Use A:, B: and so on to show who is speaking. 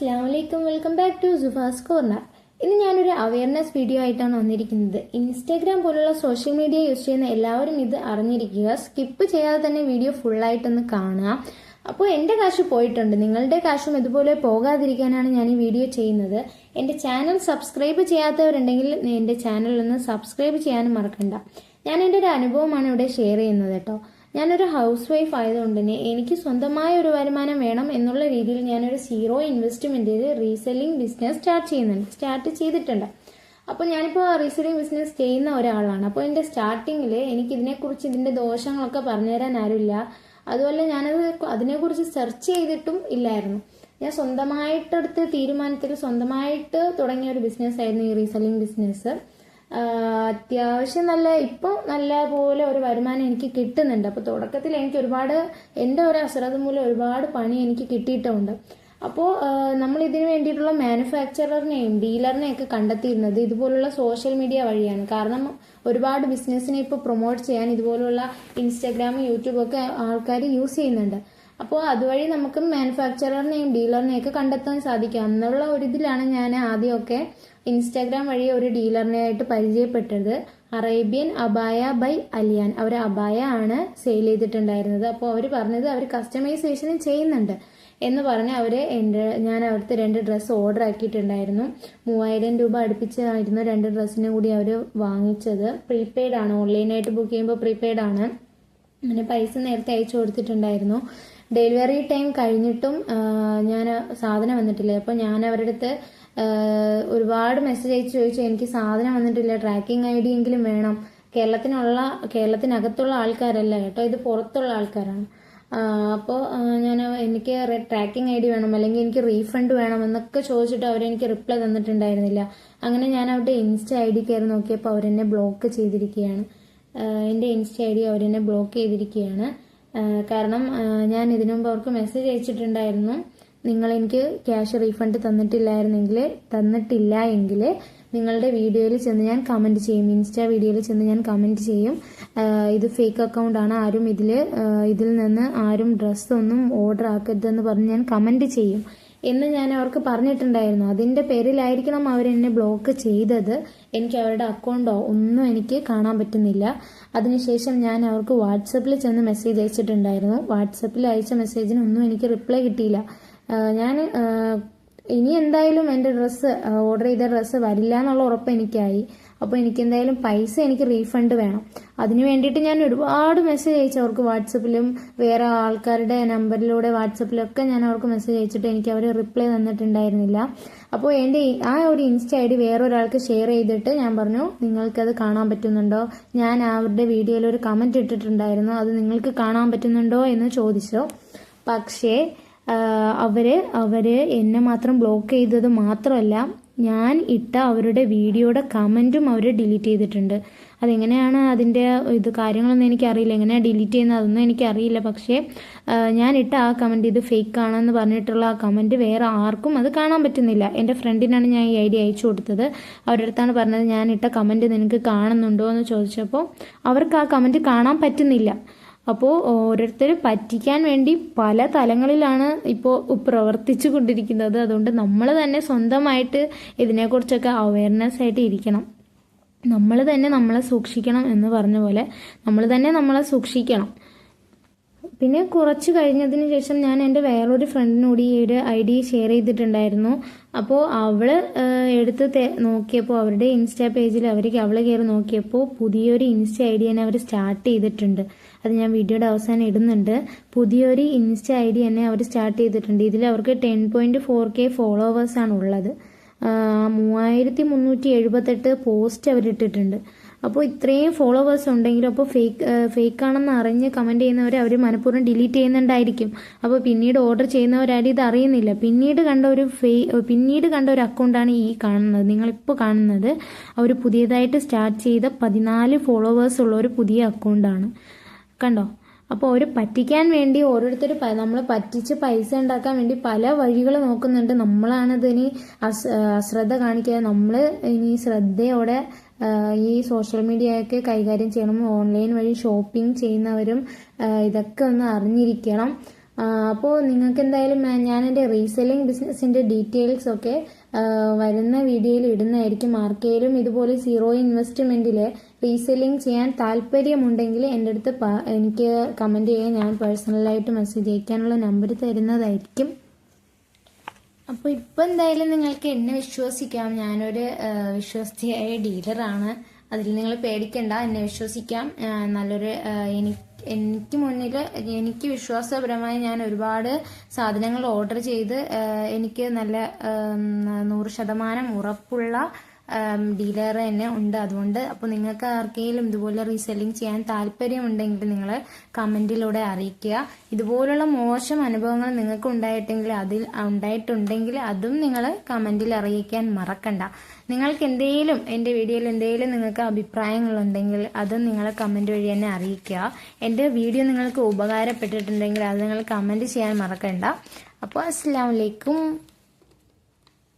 A: അസ്സാം വലൈക്കും welcome back to Subhas corner. ഇന്ന് ഞാനൊരു അവയർനെസ് വീഡിയോ ആയിട്ടാണ് വന്നിരിക്കുന്നത്. ഇൻസ്റ്റാഗ്രാം പോലുള്ള സോഷ്യൽ മീഡിയ യൂസ് ചെയ്യുന്ന എല്ലാവരും ഇത് അറിഞ്ഞിരിക്കുക. സ്കിപ്പ് ചെയ്യാതെ തന്നെ വീഡിയോ ഫുള്ളായിട്ടൊന്ന് കാണുക. അപ്പോൾ എന്റെ കാശ് പോയിട്ടുണ്ട്. നിങ്ങളുടെ കാശും ഇതുപോലെ പോകാതിരിക്കാനാണ് ഞാൻ ഈ വീഡിയോ ചെയ്യുന്നത്. എന്റെ ചാനൽ സബ്സ്ക്രൈബ് ചെയ്യാത്തവരുണ്ടെങ്കിൽ എന്റെ ചാനൽ ഒന്ന് സബ്സ്ക്രൈബ് ചെയ്യാനും മറക്കണ്ട. ഞാൻ എന്റെ ഒരു അനുഭവമാണ് ഇവിടെ ഷെയർ ചെയ്യുന്നത് കേട്ടോ. ഞാനൊരു ഹൗസ് വൈഫ് ആയതുകൊണ്ട് തന്നെ എനിക്ക് സ്വന്തമായ ഒരു വരുമാനം വേണം എന്നുള്ള രീതിയിൽ ഞാനൊരു സീറോ ഇൻവെസ്റ്റ്മെന്റിൽ റീസെല്ലിംഗ് ബിസിനസ് സ്റ്റാർട്ട് ചെയ്യുന്നുണ്ട്. സ്റ്റാർട്ട് ചെയ്തിട്ടുണ്ട്. അപ്പോൾ ഞാനിപ്പോൾ റീസെല്ലിംഗ് ബിസിനസ് ചെയ്യുന്ന ഒരാളാണ്. അപ്പോൾ എന്റെ സ്റ്റാർട്ടിങ്ങിൽ എനിക്ക് ഇതിനെക്കുറിച്ച് ഇതിന്റെ ദോഷങ്ങളൊക്കെ പറഞ്ഞുതരാൻ ആരുമില്ല. അതുപോലെ ഞാനത് അതിനെക്കുറിച്ച് സെർച്ച് ചെയ്തിട്ടും ഇല്ലായിരുന്നു. ഞാൻ സ്വന്തമായിട്ടെടുത്ത് തീരുമാനത്തിൽ സ്വന്തമായിട്ട് തുടങ്ങിയ ഒരു ബിസിനസ് ആയിരുന്നു ഈ റീസെല്ലിംഗ് ബിസിനസ് അത്യാവശ്യം നല്ല ഇപ്പോൾ നല്ല പോലെ ഒരു വരുമാനം എനിക്ക് കിട്ടുന്നുണ്ട്. അപ്പോൾ തുടക്കത്തിൽ എനിക്ക് ഒരുപാട് എന്റെ ഒരു അശ്രദ്ധ മൂലം ഒരുപാട് പണി എനിക്ക് കിട്ടിയിട്ടുണ്ട്. അപ്പോൾ നമ്മൾ ഇതിനു വേണ്ടിയിട്ടുള്ള മാനുഫാക്ചററിനെയും ഡീലറിനെയും ഒക്കെ കണ്ടെത്തിയിരുന്നത് ഇതുപോലുള്ള സോഷ്യൽ മീഡിയ വഴിയാണ്. കാരണം ഒരുപാട് ബിസിനസ്സിനെ ഇപ്പോൾ പ്രൊമോട്ട് ചെയ്യാൻ ഇതുപോലുള്ള ഇൻസ്റ്റാഗ്രാം യൂട്യൂബ് ഒക്കെ ആൾക്കാർ യൂസ് ചെയ്യുന്നുണ്ട്. അപ്പോൾ അതുവഴി നമുക്ക് മാനുഫാക്ചററിനെയും ഡീലറിനെയും ഒക്കെ കണ്ടെത്താൻ സാധിക്കും. എന്നുള്ള ഒരു ഇതിലാണ് ഞാൻ ആദ്യമൊക്കെ ഇൻസ്റ്റാഗ്രാം വഴി ഒരു ഡീലറിനെ ആയിട്ട് പരിചയപ്പെട്ടത്. Arabian അബായ by അലിയാൻ. അവർ അബായ ആണ് സെയിൽ ചെയ്തിട്ടുണ്ടായിരുന്നത്. അപ്പോൾ അവർ പറഞ്ഞത് അവർ കസ്റ്റമൈസേഷനും ചെയ്യുന്നുണ്ട് എന്ന് പറഞ്ഞ് അവർ എന്റെ ഞാൻ അവിടുത്തെ രണ്ട് ഡ്രസ്സ് ഓർഡർ ആക്കിയിട്ടുണ്ടായിരുന്നു. മൂവായിരം രൂപ അടുപ്പിച്ചായിരുന്നു രണ്ട് ഡ്രസ്സിനും കൂടി അവർ വാങ്ങിച്ചത്. പ്രീപെയ്ഡ് ആണ്. ഓൺലൈനായിട്ട് ബുക്ക് ചെയ്യുമ്പോൾ പ്രീപെയ്ഡ് ആണ്. അങ്ങനെ പൈസ നേരത്തെ അയച്ചു കൊടുത്തിട്ടുണ്ടായിരുന്നു. ഡെലിവറി ടൈം കഴിഞ്ഞിട്ടും ഞാൻ സാധനം വന്നിട്ടില്ല. അപ്പോൾ ഞാൻ അവരുടെ അടുത്ത് ഒരുപാട് മെസ്സേജ് അയച്ച് ചോദിച്ചു എനിക്ക് സാധനം വന്നിട്ടില്ല ട്രാക്കിംഗ് ഐ ഡി എങ്കിലും വേണം. കേരളത്തിനുള്ള കേരളത്തിനകത്തുള്ള ആൾക്കാരല്ല കേട്ടോ ഇത് പുറത്തുള്ള ആൾക്കാരാണ്. അപ്പോൾ ഞാൻ എനിക്ക് ട്രാക്കിംഗ് ഐ ഡി വേണം അല്ലെങ്കിൽ എനിക്ക് റീഫണ്ട് വേണം എന്നൊക്കെ ചോദിച്ചിട്ട് അവരെനിക്ക് റിപ്ലൈ തന്നിട്ടുണ്ടായിരുന്നില്ല. അങ്ങനെ ഞാൻ അവരുടെ ഇൻസ്റ്റ ഐ ഡി കയറി നോക്കിയപ്പോൾ അവരെന്നെ ബ്ലോക്ക് ചെയ്തിരിക്കുകയാണ്. എന്റെ ഇൻസ്റ്റ ഐ ഡി അവരെന്നെ ബ്ലോക്ക് ചെയ്തിരിക്കുകയാണ്. കാരണം ഞാൻ ഇതിനു മുമ്പ് അവർക്ക് മെസ്സേജ് അയച്ചിട്ടുണ്ടായിരുന്നു. നിങ്ങൾ എനിക്ക് ക്യാഷ് റീഫണ്ട് തന്നിട്ടില്ലായിരുന്നെങ്കിൽ തന്നിട്ടില്ല എങ്കിൽ നിങ്ങളുടെ വീഡിയോയിൽ ചെന്ന് ഞാൻ കമന്റ് ചെയ്യും. ഇൻസ്റ്റാ വീഡിയോയിൽ ചെന്ന് ഞാൻ കമന്റ് ചെയ്യും. ഇത് ഫേക്ക് അക്കൗണ്ടാണ് ആരും ഇതിൽ ഇതിൽ നിന്ന് ആരും ഡ്രസ്സൊന്നും ഓർഡർ ആക്കരുതെന്ന് പറഞ്ഞ് ഞാൻ കമന്റ് ചെയ്യും. എന്ന് ഞാൻ അവർക്ക് പറഞ്ഞിട്ടുണ്ടായിരുന്നു. അതിന്റെ പേരിലായിരിക്കണം അവരെന്നെ ബ്ലോക്ക് ചെയ്തത്. എനിക്ക് അവരുടെ അക്കൗണ്ടോ ഒന്നും എനിക്ക് കാണാൻ പറ്റുന്നില്ല. അതിനുശേഷം ഞാൻ അവർക്ക് വാട്സപ്പിൽ ചെന്ന് മെസ്സേജ് അയച്ചിട്ടുണ്ടായിരുന്നു. വാട്സപ്പിൽ അയച്ച മെസ്സേജിനൊന്നും എനിക്ക് റിപ്ലൈ കിട്ടിയില്ല. ഞാൻ ഇനി എന്തായാലും എന്റെ ഡ്രസ്സ് ഓർഡർ ചെയ്ത ഡ്രസ്സ് വരില്ല എന്നുള്ള ഉറപ്പ് എനിക്കായി. അപ്പോൾ എനിക്ക് എന്തായാലും പൈസ എനിക്ക് റീഫണ്ട് വേണം. അതിന് വേണ്ടിയിട്ട് ഞാൻ ഒരുപാട് മെസ്സേജ് അയച്ചു. അവർക്ക് വാട്സപ്പിലും വേറെ ആൾക്കാരുടെ നമ്പറിലൂടെ വാട്സപ്പിലൊക്കെ ഞാൻ അവർക്ക് മെസ്സേജ് അയച്ചിട്ട് എനിക്ക് അവർ റിപ്ലൈ തന്നിട്ടുണ്ടായിരുന്നില്ല. അപ്പോൾ എന്റെ ആ ഒരു ഇൻസ്റ്റ ഐ ഡി വേറൊരാൾക്ക് ഷെയർ ചെയ്തിട്ട് ഞാൻ പറഞ്ഞു നിങ്ങൾക്കത് കാണാൻ പറ്റുന്നുണ്ടോ? ഞാൻ അവരുടെ വീഡിയോയിൽ ഒരു കമന്റ് ഇട്ടിട്ടുണ്ടായിരുന്നു. അത് നിങ്ങൾക്ക് കാണാൻ പറ്റുന്നുണ്ടോ? എന്ന് ചോദിച്ചു. പക്ഷേ അവർ അവർ എന്നെ മാത്രം ബ്ലോക്ക് ചെയ്തത് മാത്രമല്ല ഞാൻ ഇട്ട അവരുടെ വീഡിയോയുടെ കമന്റും അവർ ഡിലീറ്റ് ചെയ്തിട്ടുണ്ട്. അതെങ്ങനെയാണ് അതിന്റെ ഇത് കാര്യങ്ങളൊന്നും എനിക്കറിയില്ല. എങ്ങനെയാണ് ഡിലീറ്റ് ചെയ്യുന്നത് അതൊന്നും എനിക്കറിയില്ല. പക്ഷേ ഞാൻ ഇട്ട ആ കമന്റ് ഇത് ഫേക്ക് ആണെന്ന് പറഞ്ഞിട്ടുള്ള ആ കമന്റ് വേറെ ആർക്കും അത് കാണാൻ പറ്റുന്നില്ല. എന്റെ ഫ്രണ്ടിനാണ് ഞാൻ ഈ ഐഡിയ അയച്ചു കൊടുത്തത്. അവരുടെ അടുത്താണ് പറഞ്ഞത് ഞാൻ ഇട്ട കമന്റ് നിനക്ക് കാണുന്നുണ്ടോ? എന്ന് ചോദിച്ചപ്പോൾ അവർക്ക് ആ കമന്റ് കാണാൻ പറ്റുന്നില്ല. അപ്പോൾ ഓരോരുത്തർ പറ്റിക്കാൻ വേണ്ടി പല തലങ്ങളിലാണ് ഇപ്പോൾ പ്രവർത്തിച്ചു കൊണ്ടിരിക്കുന്നത് അതുകൊണ്ട് നമ്മൾ തന്നെ സ്വന്തമായിട്ട് ഇതിനെക്കുറിച്ചൊക്കെ അവയർനെസ് ആയിട്ട് ഇരിക്കണം. നമ്മൾ തന്നെ നമ്മളെ സൂക്ഷിക്കണം എന്ന് പറഞ്ഞ പോലെ നമ്മൾ തന്നെ നമ്മളെ സൂക്ഷിക്കണം. പിന്നെ കുറച്ച് കഴിഞ്ഞതിന് ശേഷം ഞാൻ എന്റെ വേറൊരു ഫ്രണ്ടിനോട് ഈ ഒരു ഐ ഡി ഷെയർ ചെയ്തിട്ടുണ്ടായിരുന്നു അപ്പോൾ അവൾ എടുത്ത് നോക്കിയപ്പോൾ അവരുടെ ഇൻസ്റ്റാ പേജിൽ അവർക്ക് അവൾ കയറി നോക്കിയപ്പോൾ പുതിയൊരു ഇൻസ്റ്റ ഐ ഡി തന്നെ അവർ സ്റ്റാർട്ട് ചെയ്തിട്ടുണ്ട്. അത് ഞാൻ വീഡിയോയുടെ അവസാനം ഇടുന്നുണ്ട്. പുതിയൊരു ഇൻസ്റ്റ ഐ ഡി തന്നെ അവർ സ്റ്റാർട്ട് ചെയ്തിട്ടുണ്ട്. ഇതിൽ അവർക്ക് ടെൻ പോയിന്റ് ഫോർ കെ ഫോളോവേഴ്സാണ് ഉള്ളത്. മൂവായിരത്തി മുന്നൂറ്റി എഴുപത്തെട്ട് പോസ്റ്റ് അവരിട്ടിട്ടുണ്ട്. അപ്പോൾ ഇത്രയും ഫോളോവേഴ്സ് ഉണ്ടെങ്കിലും അപ്പോൾ ഫേക്ക് ഫേക്ക് ആണെന്ന് അറിഞ്ഞ് കമന്റ് ചെയ്യുന്നവർ അവർ മനഃപൂർവം ഡിലീറ്റ് ചെയ്യുന്നുണ്ടായിരിക്കും. അപ്പോൾ പിന്നീട് ഓർഡർ ചെയ്യുന്നവരാരും ഇത് അറിയുന്നില്ല. പിന്നീട് കണ്ട ഒരു ഫേ പിന്നീട് കണ്ട ഒരു അക്കൗണ്ടാണ് ഈ കാണുന്നത്. നിങ്ങളിപ്പോൾ കാണുന്നത് അവർ പുതിയതായിട്ട് സ്റ്റാർട്ട് ചെയ്ത പതിനാല് ഫോളോവേഴ്സ് ഉള്ള ഒരു പുതിയ അക്കൗണ്ടാണ് കണ്ടോ? അപ്പോൾ അവർ പറ്റിക്കാൻ വേണ്ടി ഓരോരുത്തർ നമ്മൾ പറ്റിച്ച് പൈസ ഉണ്ടാക്കാൻ വേണ്ടി പല വഴികൾ നോക്കുന്നുണ്ട്. നമ്മളാണ് ഇതിന് അശ്രദ്ധ കാണിക്കാതെ നമ്മൾ ഇനി ശ്രദ്ധയോടെ ഈ സോഷ്യൽ മീഡിയയൊക്കെ കൈകാര്യം ചെയ്യണം. ഓൺലൈൻ വഴി ഷോപ്പിംഗ് ചെയ്യുന്നവരും ഇതൊക്കെ ഒന്ന് അറിഞ്ഞിരിക്കണം. അപ്പോൾ നിങ്ങൾക്ക് എന്തായാലും ഞാൻ- എന്റെ റീസെല്ലിംഗ് ബിസിനസ്സിന്റെ ഡീറ്റെയിൽസ് ഒക്കെ വരുന്ന വീഡിയോയിൽ ഇടുന്നതായിരിക്കും. ആർക്കെങ്കിലും ഇതുപോലെ സീറോ ഇൻവെസ്റ്റ്മെന്റിൽ റീസെല്ലിംഗ് ചെയ്യാൻ താല്പര്യമുണ്ടെങ്കിൽ എന്റെ അടുത്ത് എനിക്ക് കമന്റ് ചെയ്യാൻ ഞാൻ പേഴ്സണലായിട്ട് മെസ്സേജ് അയക്കാനുള്ള നമ്പർ തരുന്നതായിരിക്കും. അപ്പോൾ ഇപ്പോൾ എന്തായാലും നിങ്ങൾക്ക് എന്നെ വിശ്വസിക്കാം. ഞാനൊരു വിശ്വസ്തയായ ഡീലറാണ്. അതിൽ നിങ്ങൾ പേടിക്കണ്ട എന്നെ വിശ്വസിക്കാം. നല്ലൊരു എനിക്ക് എനിക്ക് മുന്നിൽ എനിക്ക് വിശ്വാസപരമായി ഞാൻ ഒരുപാട് സാധനങ്ങൾ ഓർഡർ ചെയ്ത് എനിക്ക് നല്ല നൂറ് ശതമാനം ഉറപ്പുള്ള ഡീലർ തന്നെ ഉണ്ട്. അതുകൊണ്ട് അപ്പോൾ നിങ്ങൾക്ക് ആർക്കെങ്കിലും ഇതുപോലെ റീസെല്ലിംഗ് ചെയ്യാൻ താല്പര്യമുണ്ടെങ്കിൽ നിങ്ങൾ കമന്റിലൂടെ അറിയിക്കുക. ഇതുപോലുള്ള മോശം അനുഭവങ്ങൾ നിങ്ങൾക്ക് ഉണ്ടായിട്ടെങ്കിൽ അതിൽ ഉണ്ടായിട്ടുണ്ടെങ്കിൽ അതും നിങ്ങൾ കമന്റിൽ അറിയിക്കാൻ മറക്കണ്ട. നിങ്ങൾക്ക് എന്തെങ്കിലും എന്റെ വീഡിയോയിൽ എന്തെങ്കിലും നിങ്ങൾക്ക് അഭിപ്രായങ്ങളുണ്ടെങ്കിൽ അതും നിങ്ങൾ കമന്റ് വഴി തന്നെ അറിയിക്കുക. എന്റെ വീഡിയോ നിങ്ങൾക്ക് ഉപകാരപ്പെട്ടിട്ടുണ്ടെങ്കിൽ അത് നിങ്ങൾ കമന്റ് ചെയ്യാൻ മറക്കണ്ട. അപ്പോൾ അസ്സാം വലൈക്കും